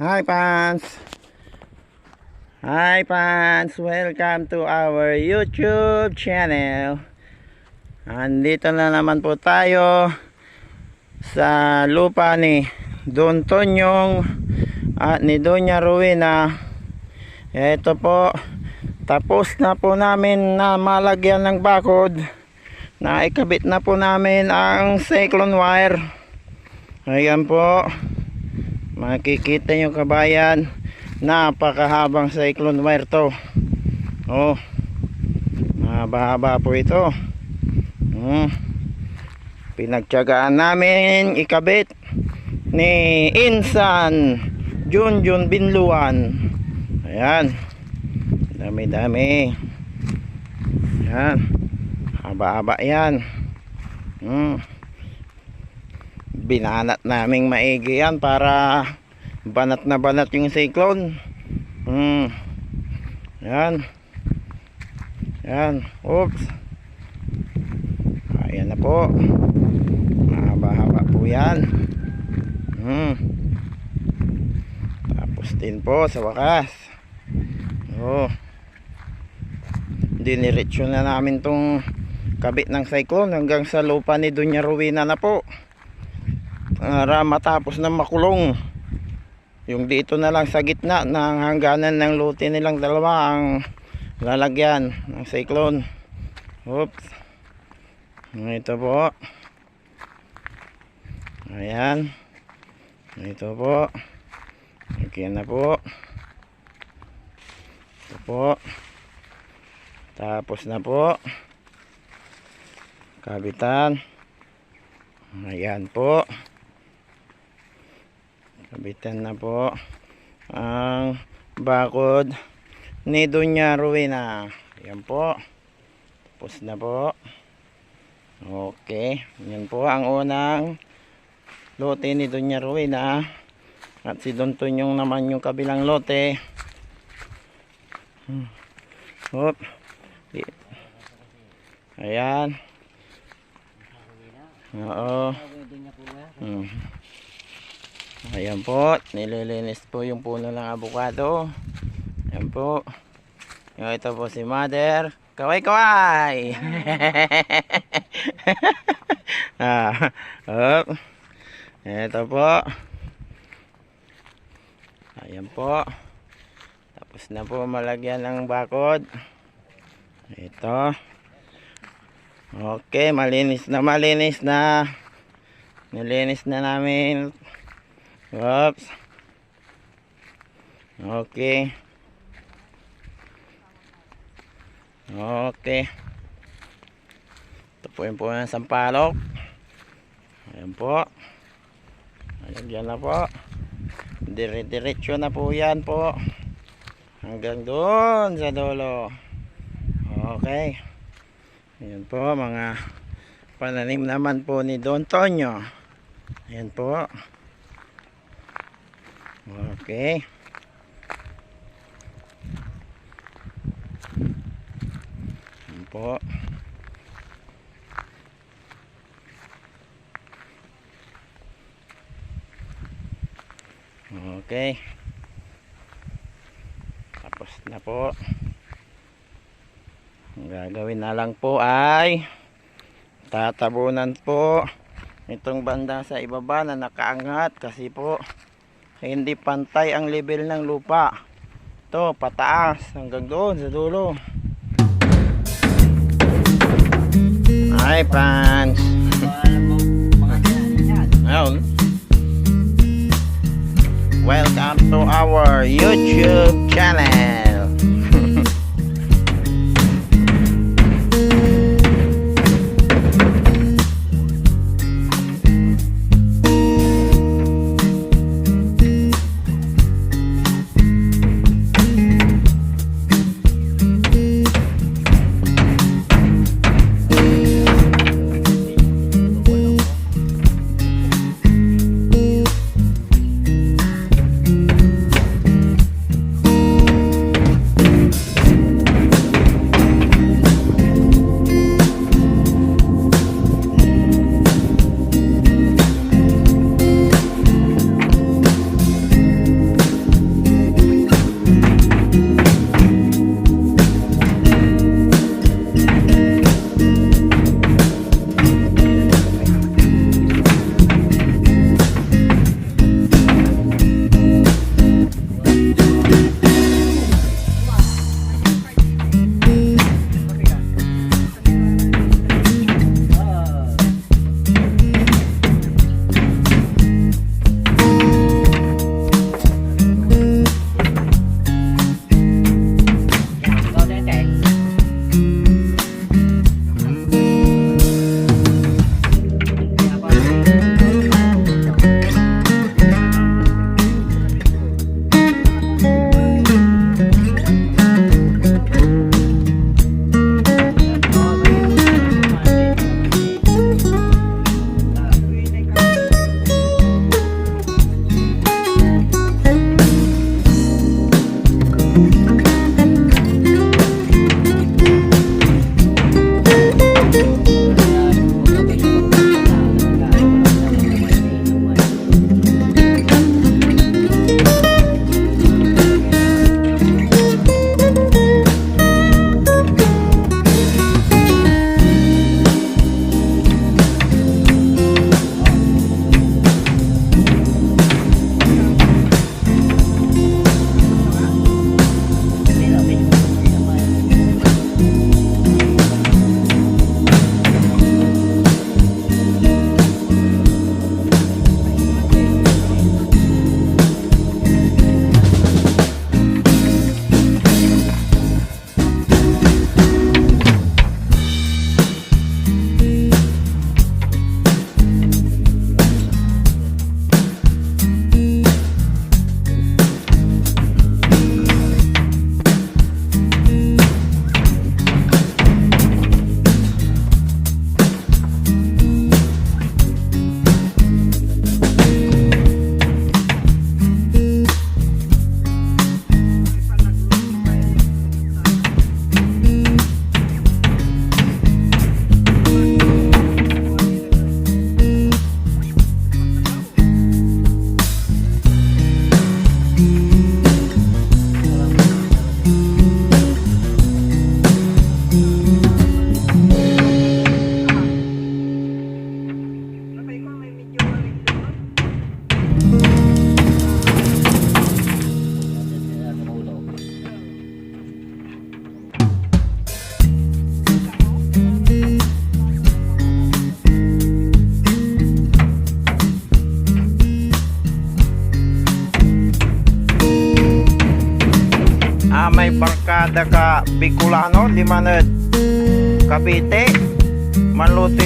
Hi fans! Hi fans! Welcome to our YouTube channel. Andito na naman po tayo sa lupa ni Don Tonyong at ni Doña Rowena. Ito po, tapos na po namin na malagyan ng bakod. Na ikabit na po namin ang cyclone wire. Ayan po. Makikita nyo kabayan, napakahabang cyclone wire to. Oh, mahaba-haba po ito. Hmm. Pinagtyagaan namin ikabit ni Insan Junjun Binluan. Ayan. Dami-dami. Ayan. Haba-haba yan. Hmm binanat naming maigi yan para banat na banat yung cyclone hmm. Yan. Yan. Oops. Ayan na po. Mahaba haba po yan. Hmm. Tapos din po sa wakas. Oh. Diniretso na namin tong kabit ng cyclone hanggang sa lupa ni Dunya Rowena na po para matapos na makulong. Yung dito na lang sa gitna ng hangganan ng lote nilang dalawa ang lalagyan ng cyclone oops. Ito po. Ayan. Ito po. Okay na po. Ito po. Tapos na po. Kabitan. Ayan po Kabitan na po ang bakod ni Dunya Rowena. Yan po. Tapos na po. Okay. Yan po ang unang lote ni Dunya Rowena. At si Don Tunyong naman yung kabilang lote. Hmm. Hop. Ayan. Oo. Ayan po, nililinis po yung puno ng avocado. Ayan po. Yung ito po si mother. Kaway kaway! ah, hop. Ito po. Ayan po. Tapos na po malagyan ng bakod. Ito. Okay, malinis na malinis na. Nilinis na namin Oops. Okay. Okay. Ito po yung po ng sampalok. Ayan po. Ayan na po. Dire-diretso na po yan po. Hanggang doon sa dulo. Okay. Ayan po mga pananim naman po ni Don Tonyo. Ayan po. Okay. Yan po. Okay. Tapos na po. Ang gagawin na lang po ay tatabunan po itong banda sa ibaba na nakaangat kasi po hindi pantay ang level ng lupa. Ito pataas hanggang doon sa dulo. Hi fans Ayun. welcome to our youtube channel barkada ka Bicolano, Limanod, Cavite, Manluto